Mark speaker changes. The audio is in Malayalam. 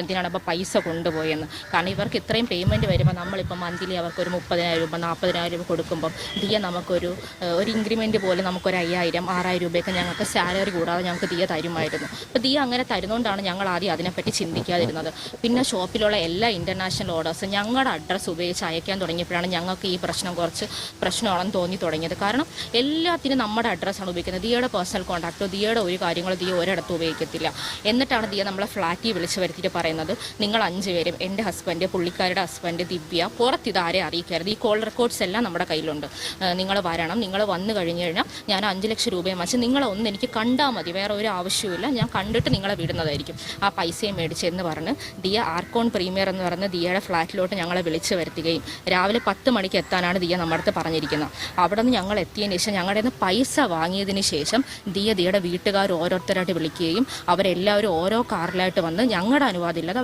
Speaker 1: എന്തിനാണ് അപ്പോൾ പൈസ കൊണ്ടുപോയെന്ന്? കാരണം ഇവർക്ക് ഇത്രയും പേയ്മെന്റ് വരുമ്പോൾ നമ്മളിപ്പോൾ മന്ത്ലി അവർക്കൊരു മുപ്പതിനായിരം രൂപ നാൽപ്പതിനായിരം രൂപ കൊടുക്കുമ്പം ദിയ നമുക്കൊരു ഒരു ഇൻക്രിമെന്റ് പോലെ നമുക്കൊരു അയ്യായിരം ആറായിരം രൂപയൊക്കെ ഞങ്ങൾക്ക് സാലറി കൂടാതെ ഞങ്ങൾക്ക് ദിയ തരുമായിരുന്നു. അപ്പോൾ ദിയ അങ്ങനെ തരുന്നതുകൊണ്ടാണ് ഞങ്ങൾ ആദ്യം അതിനെപ്പറ്റി ചിന്തിക്കാതിരുന്നത്. പിന്നെ ഷോപ്പിലുള്ള എല്ലാ ഇന്റർനാഷണൽ ഓർഡേഴ്സും ഞങ്ങളുടെ അഡ്രസ്സ് ഉപയോഗിച്ച് അയക്കാൻ തുടങ്ങിയപ്പോഴാണ് ഞങ്ങൾക്ക് ഈ പ്രശ്നം കുറച്ച് പ്രശ്നമാണെന്ന് തോന്നി തുടങ്ങിയത്. കാരണം എല്ലാത്തിനും നമ്മുടെ അഡ്രസ്സാണ് ഉപയോഗിക്കുന്നത്. ദിയയുടെ പേഴ്സണൽ കോൺടാക്റ്റോ ദിയയുടെ ഒരു കാര്യങ്ങളോ ദിയ ഒരിടത്തും ഉപയോഗിക്കത്തില്ല. എന്നിട്ടാണ് ദിയ നമ്മളെ ഫ്ലാറ്റിൽ വിളിച്ച് വരുത്തിയിട്ട് പറയുന്നത് നിങ്ങൾ അഞ്ച് പേരും എന്റെ ഹസ്ബൻഡ് പുള്ളിക്കാരുടെ ഹസ്ബൻഡ് ദിവ്യ പുറത്ത് ഇതാരെ അറിയിക്കരുത്. ഈ കോൾ റെക്കോർഡ്സ് എല്ലാം നമ്മുടെ കയ്യിലുണ്ട്. നിങ്ങൾ വരണം. നിങ്ങൾ വന്നു കഴിഞ്ഞു കഴിഞ്ഞാൽ ഞാൻ അഞ്ച് ലക്ഷം രൂപയും വെച്ച് നിങ്ങളെ ഒന്ന് എനിക്ക് കണ്ടാൽ മതി. വേറെ ഒരു ആവശ്യവുമില്ല. ഞാൻ കണ്ടിട്ട് നിങ്ങളെ വിടുന്നതായിരിക്കും. ആ പൈസയും മേടിച്ചെന്ന് പറഞ്ഞ് ദിയ ആർക്കോൺ പ്രീമിയർ എന്ന് പറഞ്ഞ് ദിയയുടെ ഫ്ലാറ്റിലോട്ട് ഞങ്ങളെ വിളിച്ചു വരുത്തുകയും രാവിലെ പത്ത് മണിക്ക് എത്താനാണ് ദിയ നമ്മുടെ അടുത്ത് പറഞ്ഞിരിക്കുന്നത്. അവിടെ നിന്ന് ഞങ്ങൾ എത്തിയതിന് ശേഷം ഞങ്ങളുടെ നിന്ന് പൈസ വാങ്ങിയതിന് ശേഷം ദിയ ദിയയുടെ വീട്ടുകാർ ഓരോരുത്തരായിട്ട് വിളിക്കുകയും അവരെല്ലാവരും ഓരോ കാറിലായിട്ട് വന്ന് ഞങ്ങളുടെ അനുവാദം de la cabeza.